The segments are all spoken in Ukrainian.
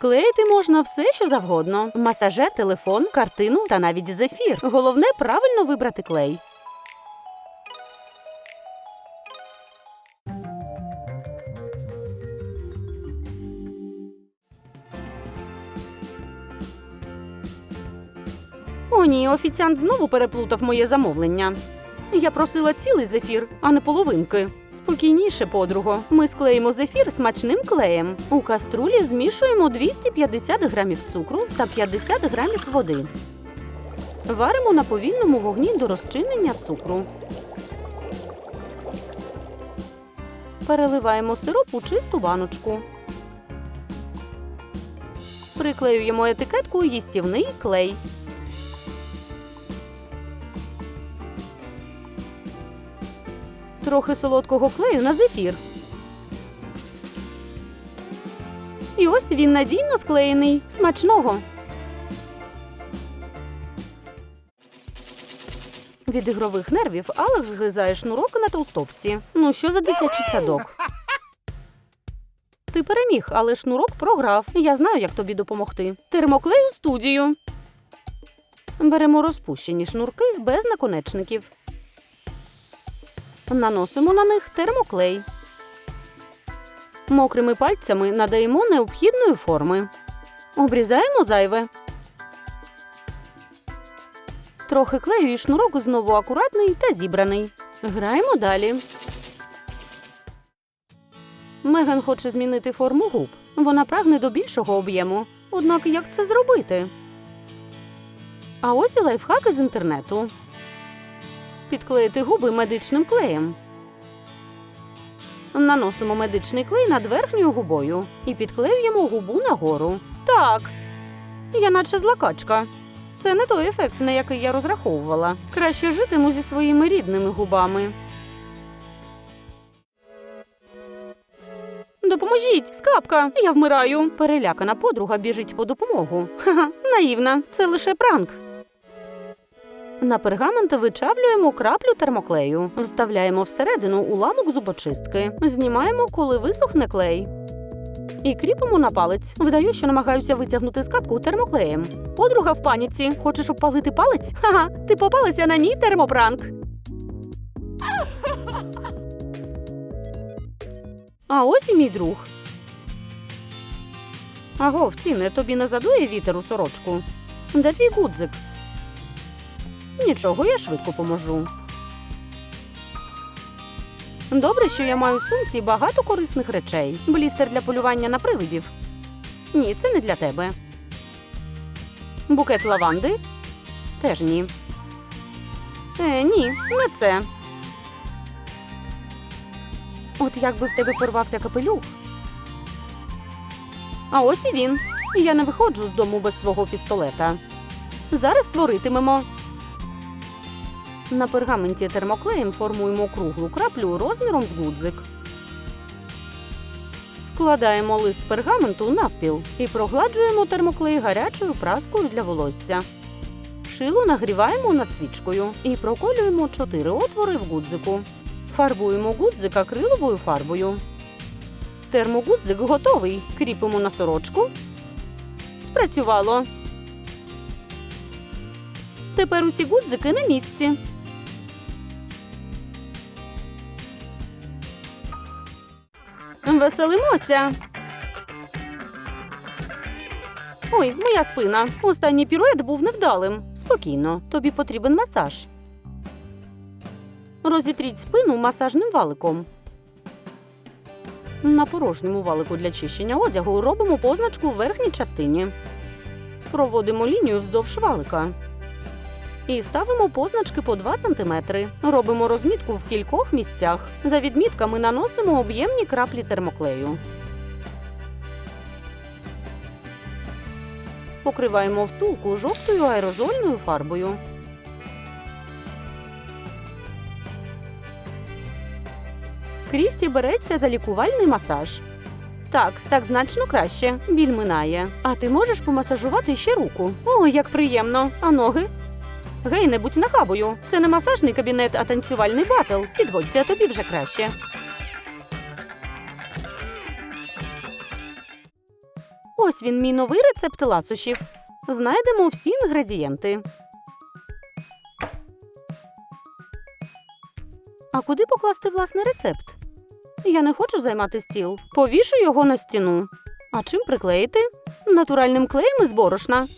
Склеїти можна все, що завгодно: масажер, телефон, картину та навіть зефір. Головне правильно вибрати клей. О, ні, офіціант знову переплутав моє замовлення. Я просила цілий зефір, а не половинки. Спокійніше, подруго. Ми склеїмо зефір смачним клеєм. У каструлі змішуємо 250 грамів цукру та 50 грамів води. Варимо на повільному вогні до розчинення цукру. Переливаємо сироп у чисту баночку. Приклеюємо етикетку їстівний клей. Трохи солодкого клею на зефір. І ось він надійно склеєний. Смачного. Від ігрових нервів Алекс згризає шнурок на толстовці. Ну що за дитячий садок? Ти переміг, але шнурок програв. Я знаю, як тобі допомогти. Термоклей у студію. Беремо розпущені шнурки без наконечників. Наносимо на них термоклей. Мокрими пальцями надаємо необхідної форми. Обрізаємо зайве. Трохи клею і шнурок знову акуратний та зібраний. Граємо далі. Меган хоче змінити форму губ. Вона прагне до більшого об'єму. Однак як це зробити? А ось і лайфхаки з інтернету. Підклеїти губи медичним клеєм. Наносимо медичний клей над верхньою губою і підклеюємо губу нагору. Так. Я наче злакачка. Це не той ефект, на який я розраховувала. Краще житиму зі своїми рідними губами. Допоможіть, скапка! Я вмираю. Перелякана подруга біжить по допомогу. Ха-ха, наївна, це лише пранк. На пергамент вичавлюємо краплю термоклею, вставляємо всередину уламок зубочистки, знімаємо, коли висохне клей. І кріпимо на палець. Вдаю, що намагаюся витягнути скапку термоклеєм. Подруга в паніці. Хочеш обпалити палець? Ха-ха, ти попалася на мій термопранк. А ось і мій друг. Аго, вціне, тобі не задує вітер у сорочку. Де твій гудзик? Нічого, я швидко поможу. Добре, що я маю в сумці багато корисних речей. Блістер для полювання на привидів. Ні, це не для тебе. Букет лаванди? Теж ні. Е, ні, не це. От якби в тебе порвався капелюх. А ось і він. Я не виходжу з дому без свого пістолета. Зараз творитимемо. На пергаменті термоклеєм формуємо круглу краплю розміром з гудзик. Складаємо лист пергаменту навпіл і прогладжуємо термоклей гарячою праскою для волосся. Шило нагріваємо над свічкою і проколюємо чотири отвори в гудзику. Фарбуємо гудзик акриловою фарбою. Термогудзик готовий. Кріпимо на сорочку. Спрацювало. Тепер усі гудзики на місці. Веселимося. Ой, моя спина. Останній пірует був невдалим. Спокійно, тобі потрібен масаж. Розітріть спину масажним валиком. На порожньому валику для чищення одягу робимо позначку в верхній частині. Проводимо лінію вздовж валика. І ставимо позначки по 2 см. Робимо розмітку в кількох місцях. За відмітками наносимо об'ємні краплі термоклею. Покриваємо втулку жовтою аерозольною фарбою. Крісті береться за лікувальний масаж. Так, так значно краще. Біль минає. А ти можеш помасажувати ще руку? О, як приємно. А ноги? Гей, не будь нахабою. Це не масажний кабінет, а танцювальний батл. Підводься, тобі вже краще. Ось він, мій новий рецепт ласощів. Знайдемо всі інгредієнти. А куди покласти власний рецепт? Я не хочу займати стіл. Повішу його на стіну. А чим приклеїти? Натуральним клеєм із борошна.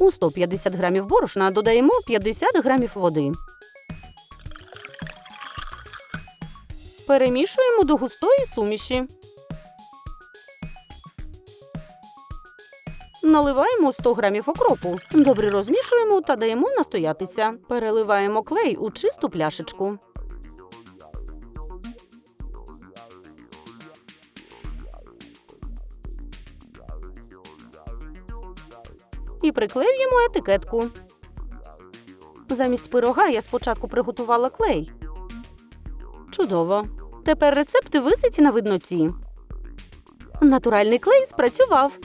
У 150 грамів борошна додаємо 50 грамів води. Перемішуємо до густої суміші. Наливаємо 100 грамів окропу. Добре розмішуємо та даємо настоятися. Переливаємо клей у чисту пляшечку. І приклеюємо етикетку. Замість пирога я спочатку приготувала клей. Чудово. Тепер рецепт висить на видноті. Натуральний клей спрацював.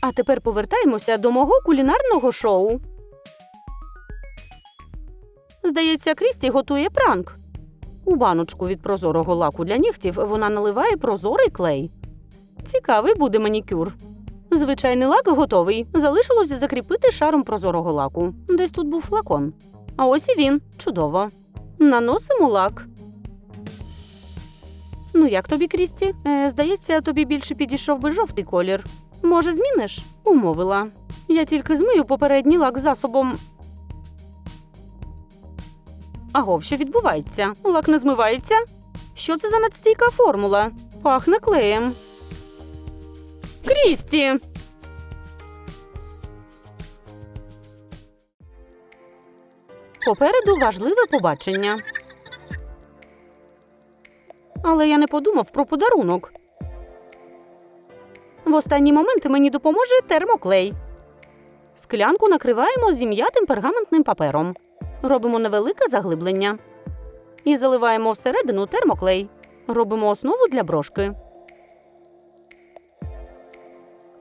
А тепер повертаємося до мого кулінарного шоу. Здається, Крісті готує пранк. У баночку від прозорого лаку для нігтів вона наливає прозорий клей. Цікавий буде манікюр. Звичайний лак готовий. Залишилось закріпити шаром прозорого лаку. Десь тут був флакон. А ось і він. Чудово. Наносимо лак. Ну, як тобі, Крісті? Е, здається, тобі більше підійшов би жовтий колір. Може, зміниш? Умовила. Я тільки змию попередній лак засобом. Агов, що відбувається? Лак не змивається? Що це за надстійка формула? Пахне клеєм. Крісті! Попереду важливе побачення. Але я не подумав про подарунок. В останній момент мені допоможе термоклей. Склянку накриваємо зім'ятим пергаментним папером. Робимо невелике заглиблення. І заливаємо всередину термоклей. Робимо основу для брошки.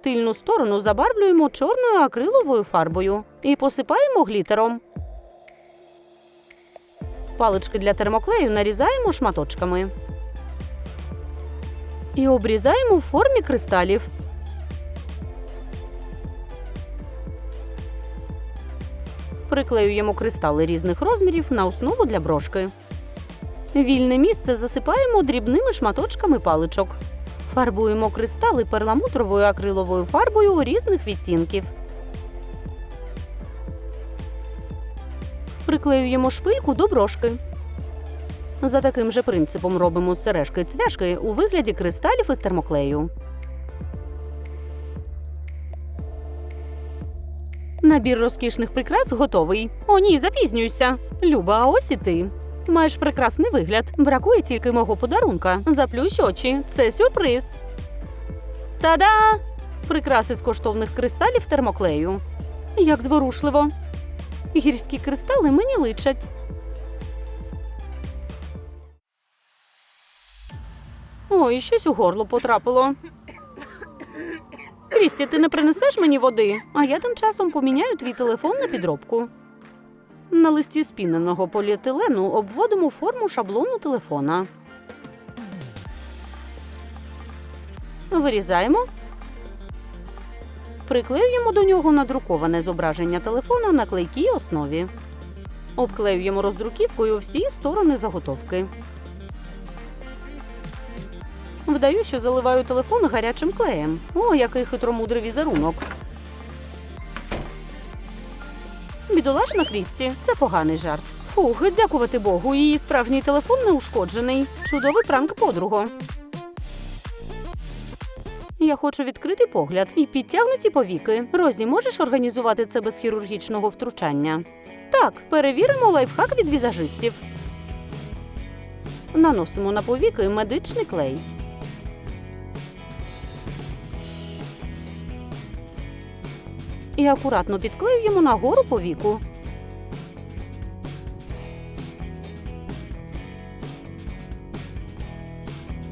Тильну сторону забарвлюємо чорною акриловою фарбою і посипаємо глітером. Палички для термоклею нарізаємо шматочками. І обрізаємо в формі кристалів. Приклеюємо кристали різних розмірів на основу для брошки. Вільне місце засипаємо дрібними шматочками паличок. Фарбуємо кристали перламутровою акриловою фарбою різних відтінків. Приклеюємо шпильку до брошки. За таким же принципом робимо сережки цвяшки у вигляді кристалів із термоклею. Набір розкішних прикрас готовий. О, ні, запізнююся. Люба, а ось і ти. Маєш прекрасний вигляд. Бракує тільки мого подарунка. Заплющ очі. Це сюрприз. Та-да! Прикраси з коштовних кристалів термоклею. Як зворушливо. Гірські кристали мені личать. Ой, щось у горло потрапило. Крісті, ти не принесеш мені води, а я тим часом поміняю твій телефон на підробку. На листі спіненого поліетилену обводимо форму шаблону телефона. Вирізаємо. Приклеюємо до нього надруковане зображення телефона на клейкій основі. Обклеюємо роздруківкою всі сторони заготовки. Вдаю, що заливаю телефон гарячим клеєм. О, який хитромудрий візерунок. Бідолашна Крісті, це поганий жарт. Фух, дякувати Богу, її справжній телефон не ушкоджений. Чудовий пранк подруго. Я хочу відкрити погляд і підтягнуті повіки. Розі, можеш організувати це без хірургічного втручання? Так, перевіримо лайфхак від візажистів. Наносимо на повіки медичний клей. І акуратно підклеюємо нагору повіку.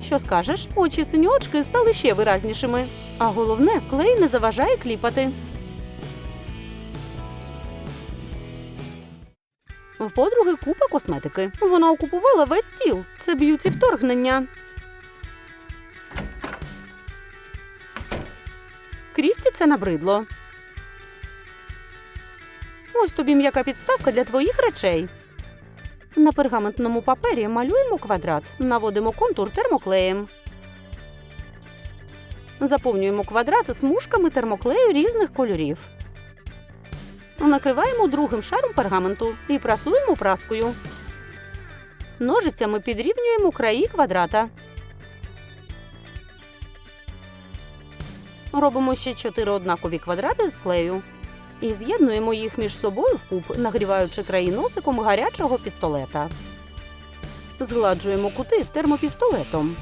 Що скажеш? Очі синьочки стали ще виразнішими. А головне, клей не заважає кліпати. В подруги купа косметики. Вона окупувала весь стіл. Це б'ють вторгнення. Крісті це набридло. Ось тобі м'яка підставка для твоїх речей. На пергаментному папері малюємо квадрат, наводимо контур термоклеєм. Заповнюємо квадрат смужками термоклею різних кольорів. Накриваємо другим шаром пергаменту і прасуємо праскою. Ножицями підрівнюємо краї квадрата. Робимо ще чотири однакові квадрати з клею і з'єднуємо їх між собою вкуп, нагріваючи краї носиком гарячого пістолета. Згладжуємо кути термопістолетом.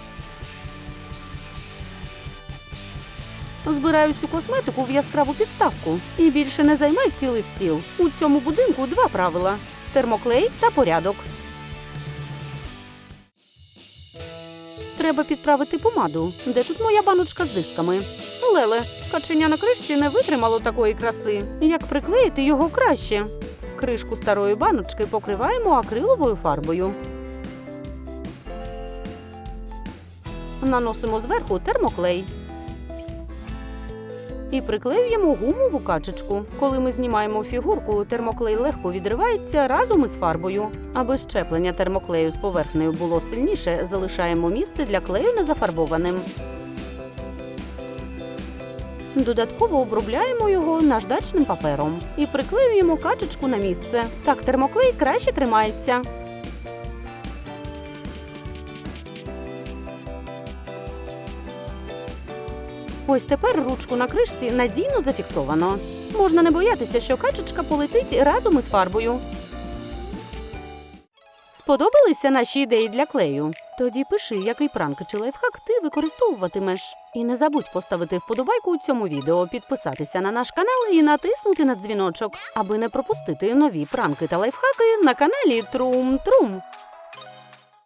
Збираю всю косметику в яскраву підставку і більше не займай цілий стіл. У цьому будинку два правила: термоклей та порядок. Треба підправити помаду. Де тут моя баночка з дисками? Леле, каченя на кришці не витримало такої краси. Як приклеїти його краще? Кришку старої баночки покриваємо акриловою фарбою. Наносимо зверху термоклей. І приклеюємо гумову качечку. Коли ми знімаємо фігурку, термоклей легко відривається разом із фарбою. Аби щеплення термоклею з поверхнею було сильніше, залишаємо місце для клею незафарбованим. Додатково обробляємо його наждачним папером і приклеюємо качечку на місце. Так термоклей краще тримається. Ось тепер ручку на кришці надійно зафіксовано. Можна не боятися, що качечка полетить разом із фарбою. Сподобалися наші ідеї для клею? Тоді пиши, який пранк чи лайфхак ти використовуватимеш. І не забудь поставити вподобайку у цьому відео, підписатися на наш канал і натиснути на дзвіночок, аби не пропустити нові пранки та лайфхаки на каналі Трум Трум.